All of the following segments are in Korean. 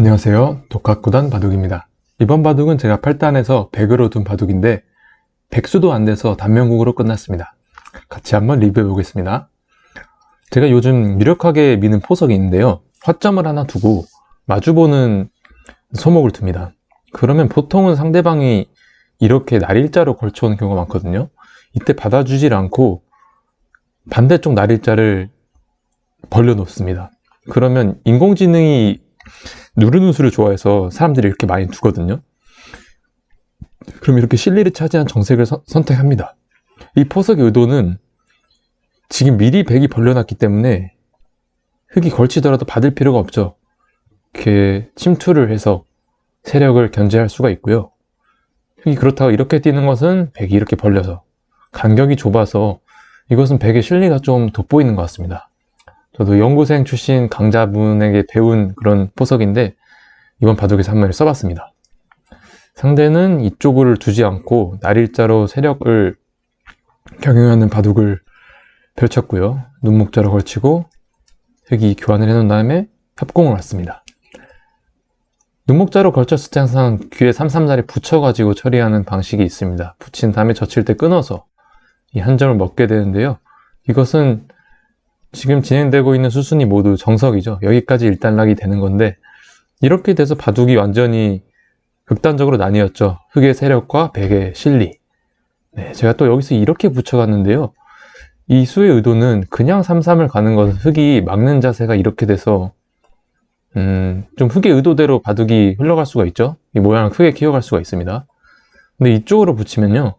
안녕하세요. 독학구단 바둑입니다. 이번 바둑은 제가 8단에서 100으로 둔 바둑인데 백수도 안 돼서 단면국으로 끝났습니다. 같이 한번 리뷰해 보겠습니다. 제가 요즘 유력하게 미는 포석이 있는데요. 화점을 하나 두고 마주보는 소목을 둡니다. 그러면 보통은 상대방이 이렇게 날일자로 걸쳐오는 경우가 많거든요. 이때 받아주질 않고 반대쪽 날일자를 벌려놓습니다. 그러면 인공지능이 누르는 수를 좋아해서 사람들이 이렇게 많이 두거든요. 그럼 이렇게 실리를 차지한 정색을 서- 선택합니다. 이 포석의 의도는 지금 미리 백이 벌려놨기 때문에 흙이 걸치더라도 받을 필요가 없죠. 이렇게 침투를 해서 세력을 견제할 수가 있고요. 흙이 그렇다고 이렇게 뛰는 것은 백이 이렇게 벌려서 간격이 좁아서 이것은 백의 실리가 좀 돋보이는 것 같습니다. 저도 연구생 출신 강자분에게 배운 그런 포석인데 이번 바둑에서 한 마리 써봤습니다. 상대는 이쪽을 두지 않고 날일자로 세력을 경영하는 바둑을 펼쳤고요. 눈목자로 걸치고 흙이 교환을 해놓은 다음에 협공을 왔습니다. 눈목자로 걸쳤을 때 항상 귀에 삼삼자리 붙여가지고 처리하는 방식이 있습니다. 붙인 다음에 젖힐 때 끊어서 이 한 점을 먹게 되는데요. 이것은 지금 진행되고 있는 수순이 모두 정석이죠. 여기까지 일단락이 되는 건데 이렇게 돼서 바둑이 완전히 극단적으로 나뉘었죠. 흑의 세력과 백의 실리. 네, 제가 또 여기서 이렇게 붙여갔는데요. 이 수의 의도는 그냥 3-3을 가는 것은 흑이 막는 자세가 이렇게 돼서 음, 좀 흑의 의도대로 바둑이 흘러갈 수가 있죠. 이 모양을 크게 키워갈 수가 있습니다. 근데 이쪽으로 붙이면요.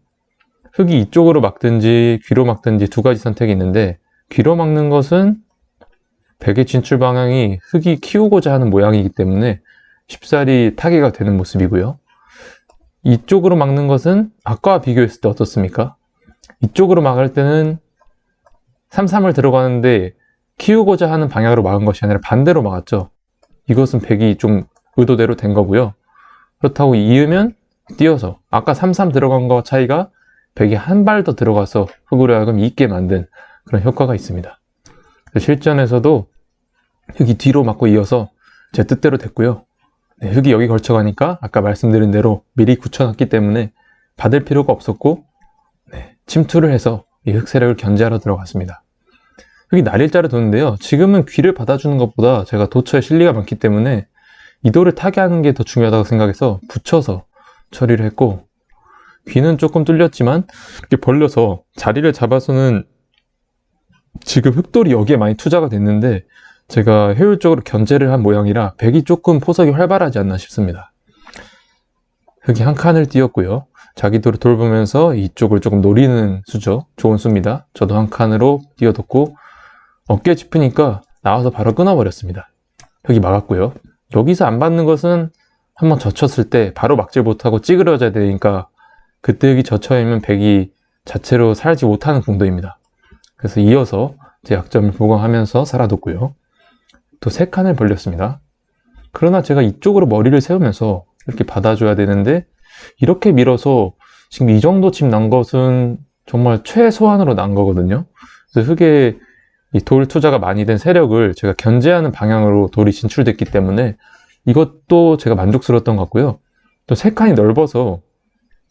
흑이 이쪽으로 막든지 귀로 막든지 두 가지 선택이 있는데 귀로 막는 것은 백의 진출 방향이 흑이 키우고자 하는 모양이기 때문에 쉽사리 타개가 되는 모습이고요. 이쪽으로 막는 것은 아까와 비교했을 때 어떻습니까? 이쪽으로 막을 때는 3-3을 들어가는데 키우고자 하는 방향으로 막은 것이 아니라 반대로 막았죠. 이것은 백이 좀 의도대로 된 거고요. 그렇다고 이으면 띄어서 아까 3-3 들어간 것과 차이가 백이 한 발 더 들어가서 흑으로 하여금 있게 만든 그런 효과가 있습니다. 실전에서도 흙이 뒤로 맞고 이어서 제 뜻대로 됐고요. 네, 흙이 여기 걸쳐가니까 아까 말씀드린 대로 미리 굳혀놨기 때문에 받을 필요가 없었고 네, 침투를 해서 이 흙세력을 견제하러 들어갔습니다. 흙이 날일자를 두는데요. 지금은 귀를 받아주는 것보다 제가 도처에 실리가 많기 때문에 이도를 타게 하는 게 더 중요하다고 생각해서 붙여서 처리를 했고 귀는 조금 뚫렸지만 이렇게 벌려서 자리를 잡아서는 지금 흑돌이 여기에 많이 투자가 됐는데 제가 효율적으로 견제를 한 모양이라 백이 조금 포석이 활발하지 않나 싶습니다. 흑이 한 칸을 띄었고요. 자기도를 돌보면서 이쪽을 조금 노리는 수죠. 좋은 수입니다. 저도 한 칸으로 띄어뒀고 어깨 짚으니까 나와서 바로 끊어버렸습니다. 흑이 막았고요. 여기서 안 받는 것은 한번 젖혔을 때 바로 막질 못하고 찌그러져야 되니까 그때 흑이 젖혀있면 백이 자체로 살지 못하는 공도입니다. 그래서 이어서 제 약점을 보강하면서 살아뒀고요. 또 세 칸을 벌렸습니다. 그러나 제가 이쪽으로 머리를 세우면서 이렇게 받아줘야 되는데 이렇게 밀어서 지금 이 정도 집 난 것은 정말 최소한으로 난 거거든요. 그래서 흙에 이돌 투자가 많이 된 세력을 제가 견제하는 방향으로 돌이 진출됐기 때문에 이것도 제가 만족스러웠던 것 같고요. 또 세 칸이 넓어서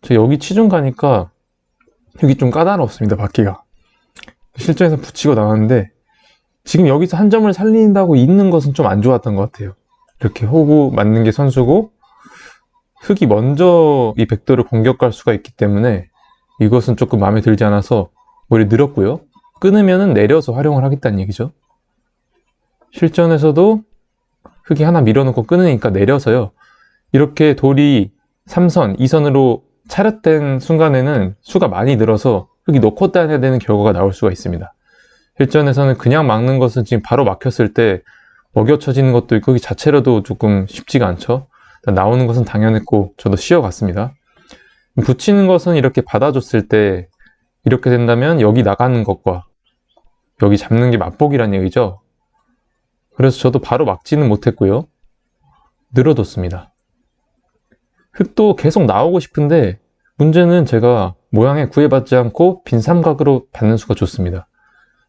저 여기 치중 가니까 여기 좀 까다롭습니다, 바퀴가. 실전에서 붙이고 나왔는데 지금 여기서 한 점을 살린다고 있는 것은 좀 안 좋았던 것 같아요. 이렇게 호구 맞는 게 선수고 흙이 먼저 이 백도를 공격할 수가 있기 때문에 이것은 조금 마음에 들지 않아서 오히려 늘었고요. 끊으면 내려서 활용을 하겠다는 얘기죠. 실전에서도 흙이 하나 밀어놓고 끊으니까 내려서요. 이렇게 돌이 3선, 2선으로 차렷된 순간에는 수가 많이 늘어서 흙이 놓고 따야 되는 결과가 나올 수가 있습니다. 실전에서는 그냥 막는 것은 지금 바로 막혔을 때 먹여쳐지는 것도 있고 그 자체로도 조금 쉽지가 않죠. 나오는 것은 당연했고 저도 쉬어갔습니다. 붙이는 것은 이렇게 받아줬을 때 이렇게 된다면 여기 나가는 것과 여기 잡는 게 맛보기란 얘기죠. 그래서 저도 바로 막지는 못했고요. 늘어뒀습니다. 흙도 계속 나오고 싶은데 문제는 제가 모양에 구애받지 않고 빈 삼각으로 받는 수가 좋습니다.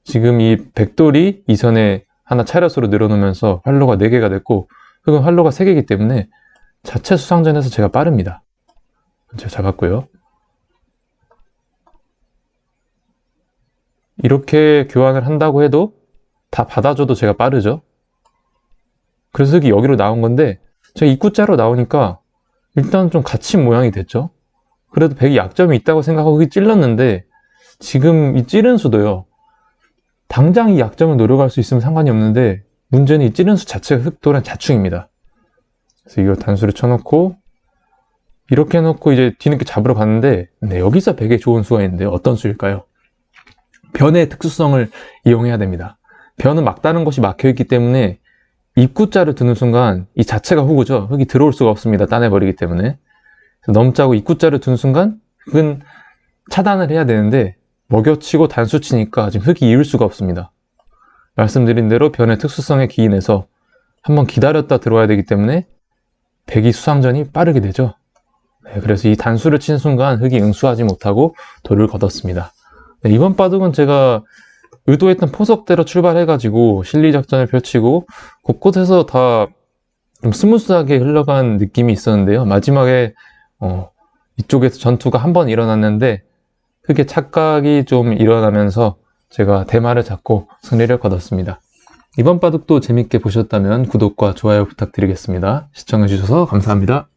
지금 이 백돌이 이 선에 하나 차렷으로 늘어놓으면서 활로가 4개가 됐고 흑은 활로가 3개이기 때문에 자체 수상전에서 제가 빠릅니다. 제가 잡았고요. 이렇게 교환을 한다고 해도 다 받아줘도 제가 빠르죠. 그래서 흑이 여기로 나온 건데 제가 입구자로 나오니까 일단 좀 갇힌 모양이 됐죠. 그래도 백이 약점이 있다고 생각하고 찔렀는데 지금 이 찌른 수도요. 당장 이 약점을 노려갈 수 있으면 상관이 없는데 문제는 이 찌른 수 자체가 흑도란 자충입니다. 그래서 이걸 단수를 쳐놓고 이렇게 해놓고 이제 뒤늦게 잡으러 갔는데 네, 여기서 백에 좋은 수가 있는데 어떤 수일까요? 변의 특수성을 이용해야 됩니다. 변은 막다른 것이 막혀있기 때문에 입구자를 두는 순간 이 자체가 흑우죠. 흑이 들어올 수가 없습니다. 따내버리기 때문에. 넘자고 입구자를 두는 순간 흑은 차단을 해야 되는데 먹여치고 단수치니까 지금 흑이 이을 수가 없습니다. 말씀드린 대로 변의 특수성에 기인해서 한번 기다렸다 들어와야 되기 때문에 백이 수상전이 빠르게 되죠. 네, 그래서 이 단수를 친 순간 흑이 응수하지 못하고 돌을 걷었습니다. 네, 이번 바둑은 제가 의도했던 포석대로 출발해가지고 실리작전을 펼치고 곳곳에서 다 좀 스무스하게 흘러간 느낌이 있었는데요. 마지막에 어, 이쪽에서 전투가 한 번 일어났는데 흑의 착각이 좀 일어나면서 제가 대마를 잡고 승리를 거뒀습니다. 이번 바둑도 재밌게 보셨다면 구독과 좋아요 부탁드리겠습니다. 시청해주셔서 감사합니다.